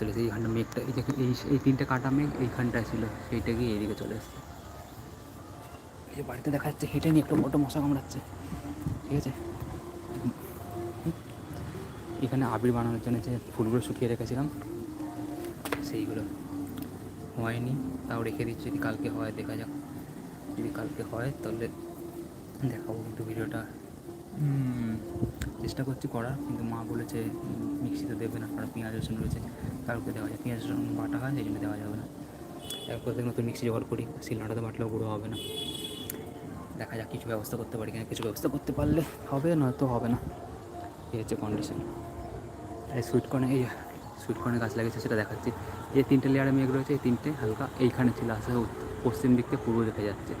চলে এসেছে এইখানটা মেঘটা এই যে এই এই তিনটে কাটা মেঘ এইখানটায় ছিল সেইটা গিয়ে এদিকে চলে এসছে। এই যে বাড়িতে দেখা যাচ্ছে হেঁটে নিয়ে একটু মোটো মশা কামড়াচ্ছে। ঠিক আছে? এখানে আবির বানানোর জন্য যে ফুলগুলো শুকিয়ে রেখেছিলাম সেইগুলো হয়নি। তাও রেখে দিচ্ছি যদি কালকে হয় দেখা যাক। যদি কালকে হয় তাহলে দেখাবো কিন্তু ভিডিওটা চেষ্টা করছি করার কিন্তু মা বলেছে মিক্সিতে দেবে না, কারণ পেঁয়াজ রসুন রয়েছে, কালকে দেওয়া যায়। পেঁয়াজ রসুন বাটা হয়, সেই জন্য দেওয়া যাবে না। এরপর থেকে নতুন মিক্সি জোগাড় করি শিলনোড়াতে বাটলেও গুঁড়ো হবে না। দেখা যাক কিছু ব্যবস্থা করতে পারি কিনা। কিছু ব্যবস্থা করতে পারলে হবে, নয়তো হবে না। এই হচ্ছে কন্ডিশন এই সুইট কর্নে এই সুইট কর্নে গাছ লাগিয়েছে, সেটা দেখাচ্ছি। এই তিনটে লেয়ারে মেঘ রয়েছে, এই তিনটে হালকা এইখানে ছিল, আসে পশ্চিম দিক থেকে পূর্ব দিকে যাচ্ছে।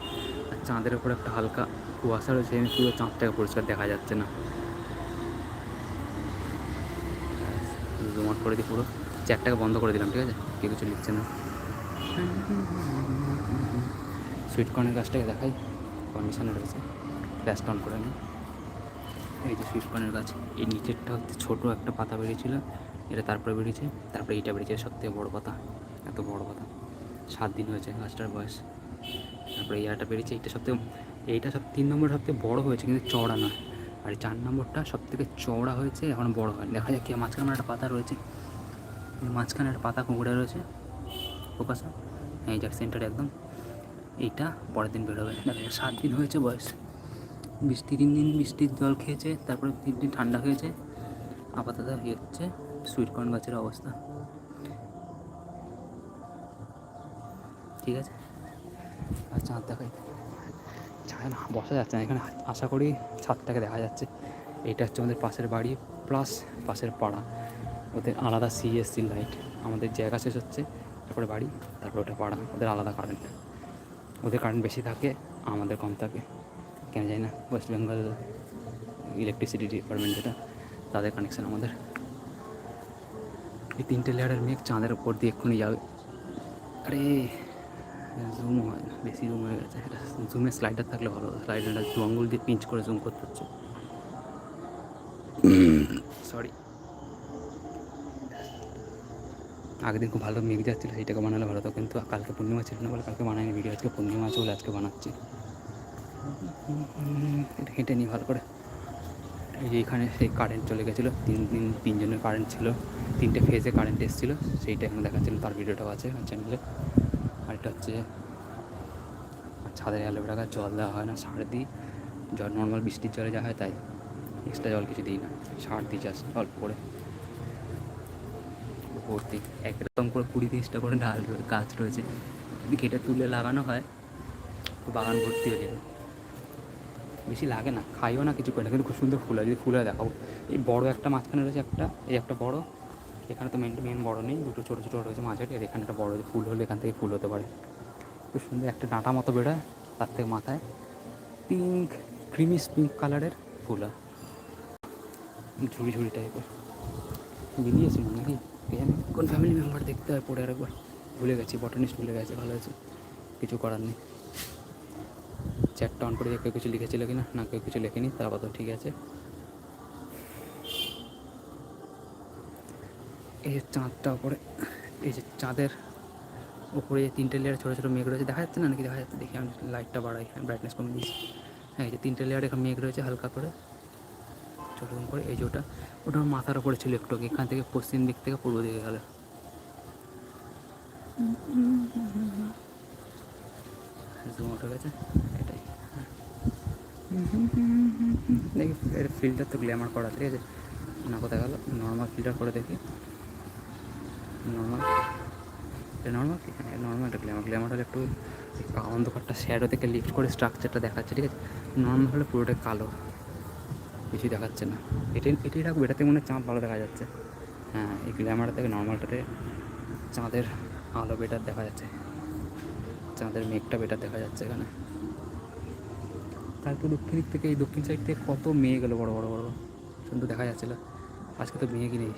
আর চাঁদের উপর একটা হালকা কুয়াশা রয়েছে পুরো চাঁদটাকে পরিষ্কার দেখা যাচ্ছে না। জমাট করে দিই পুরো। চ্যাটটাকে বন্ধ করে দিলাম, ঠিক আছে? কেউ কিছু লিখছে না। সুইট কর্নের গাছটাকে দেখাই। কন্ডিশনে রয়েছে। ফ্ল্যাশটা অন করে নিই। এই যে সুইট কর্নের গাছ এই নিচেরটা হচ্ছে ছোটো একটা পাতা বেরিয়েছিল। এটা তারপরে বেরিয়েছে। তারপরে এইটা বেরিয়েছে। সব থেকে বড়ো পাতা। এত বড় পাতা। সাত দিন হয়েছে গাছটার বয়স। তারপরে এই আটা বেরিয়েছে। এইটা সব থেকে এইটা সব তিন নম্বর সবথেকে বড়ো হয়েছে, কিন্তু চড়া না আর চার নম্বরটা সব থেকে চওড়া হয়েছে, এখন বড় হয়। দেখা যাক কি মাঝখানে একটা পাতা রয়েছে। মাঝখানে একটা পাতা কুঁকড়ে রয়েছে। ফোকাসা এই যাক সেন্টারে একদম। এইটা পরের দিন বেরোবে দেখা যাক, সাত দিন হয়েছে বয়স। বৃষ্টি তিন দিন বৃষ্টির জল খেয়েছে, তারপরে তিন দিন ঠান্ডা হয়েছে। আপাতত ইয়ে হচ্ছে সুইট কর্ন গাছের অবস্থা। ঠিক আছে? আর দেখাই। ছায় না বসা যাচ্ছে না এখানে আশা করি ছাদটাকে দেখা যাচ্ছে। এইটা হচ্ছে আমাদের পাশের বাড়ি প্লাস পাশের পাড়া। ওদের আলাদা সিএসসি লাইট আমাদের জায়গা শেষ হচ্ছে, তারপরে বাড়ি, তারপরে ওটা পাড়া। ওদের আলাদা কারেন্ট ওদের কারেন্ট বেশি থাকে, আমাদের কম থাকে। কেন জানি না ওয়েস্ট বেঙ্গল ইলেকট্রিসিটি ডিপার্টমেন্ট যেটা, তাদের কানেকশান আমাদের। এই তিনটে লেয়ারের মেঘ চাঁদের উপর দিয়ে এক্ষুনি যাবে। আরে! জুম হয় না, বেশি জুম হয়ে গেছে। এটা জুমের স্লাইডার থাকলে ভালো স্লাইডারটা দু আঙ্গুল দিয়ে পিঞ্চ করে জুম করতে হচ্ছে। সরি আগের দিন খুব ভালো মেঘ যাচ্ছিল, সেইটাকে বানালে ভালো হতো, কিন্তু কালকে পূর্ণিমা ছিল না বলে কালকে বানাইনি ভিডিও আজকে পূর্ণিমা আছে বলে আজকে বানাচ্ছি। এটা হেঁটে নিই ভালো করে। এই যে এখানে সেই কারেন্ট চলে গেছিল, তিন দিন তিনজনের কারেন্ট ছিল, তিনটে ফেজে কারেন্ট এসেছিল, সেইটা এখন দেখাচ্ছিল তার ভিডিওটাও আছে চ্যানেলে আর এটা হচ্ছে ছাদের অ্যালোভেরা গাছ জল দেওয়া হয় না, সার দিই। জল নর্মাল বৃষ্টির জলে যা হয় তাই। এক্সট্রা জল কিছু দিই না, সার দিই জাস্ট অল্প করে। ভর্তি একরকম করে কুড়ি তিরিশটা করে ডাল গাছ রয়েছে। যদি কেটে তুলে লাগানো হয়, তো বাগান ভর্তি হয়ে যাবে। বেশি লাগে না, খাইও না কিছু করে না, কিন্তু খুব সুন্দর ফুল হয়। যদি ফুল হয় দেখাবো। এই বড় একটা মাঝখানে রয়েছে একটা, এই একটা বড়। এখানে তো মেন মেন বড় নেই দুটো ছোটো ছোটো রয়েছে মাঝারি আর এখানে একটা বড় ফুল হলে এখান থেকে ফুল হতে পারে। খুব সুন্দর একটা ডাঁটা মতো বেরোয় তার থেকে মাথায়। পিঙ্ক ক্রিমিস পিঙ্ক কালারের ফুল। হয় ঝুড়ি ঝুড়ি টাইপের বেরিয়েছিল নাকি? কোন ফ্যামিলি মেম্বার দেখতে হয় পড়ে আরেকবার? ভুলে গেছি বটানিস্ট ভুলে গেছে ভালো আছে। কিছু করার নেই। চ্যাটটা অন করে কেউ কিছু লিখেছিল কিনা না কেউ কিছু লেখেনি তার আপাতত ঠিক আছে। এই যে চাঁদটা উপরে, এই যে চাঁদের উপরে যে তিনটে লেয়ার ছোটো ছোটো মেঘ রয়েছে, দেখা যাচ্ছে না নাকি? দেখা যাচ্ছে, দেখি আমি লাইটটা বাড়াই ব্রাইটনেস কমে দিয়েছি হ্যাঁ এই যে তিনটে লেয়ার এখন মেঘ রয়েছে হালকা করে। ছোটো করে, এই যে ওটা ওটা আমার মাথার উপরে ছিল একটু এখান থেকে পশ্চিম দিক থেকে পূর্ব দিকে গেল। জুম উঠে গেছে, এটাই। হ্যাঁ। দেখি ফিল্টার তো গ্ল্যামার করা, ঠিক আছে? না, কোথায় গেল? নর্মাল ফিল্টার করে দেখি। নর্মাল এটা নর্মাল হ্যাঁ নর্মাল এটা গ্ল্যামার গ্ল্যামার হলে একটু অন্ধকারটা শ্যাডো থেকে লিফট করে স্ট্রাকচারটা দেখাচ্ছে, ঠিক আছে? নর্মাল হলে পুরোটা কালো, কিছুই দেখাচ্ছে না। এটাই এটাই রাখব, এটাতে মনে চাঁদ ভালো দেখা যাচ্ছে। হ্যাঁ এই গ্ল্যামার থেকে নর্মালটাতে চাঁদের আলো বেটার দেখা যাচ্ছে। চাঁদের মেঘটা বেটার দেখা যাচ্ছে এখানে। তারপর দক্ষিণ দিক থেকে, এই দক্ষিণ সাইড থেকে কত মেয়ে গেলো বড় বড় বড় সুন্দর দেখা যাচ্ছিল। আজকে তো মেঘই নেই।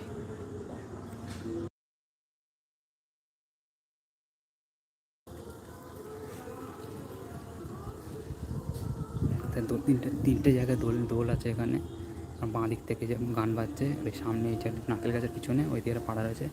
তিনটে তিনটে জায়গায় দোল দোল আছে এখানে। বাঁ দিক থেকে যে গান বাজছে, ওই সামনে এই যে নারকেল গাছের পিছনে, ওই দিকে পাড়া রয়েছে।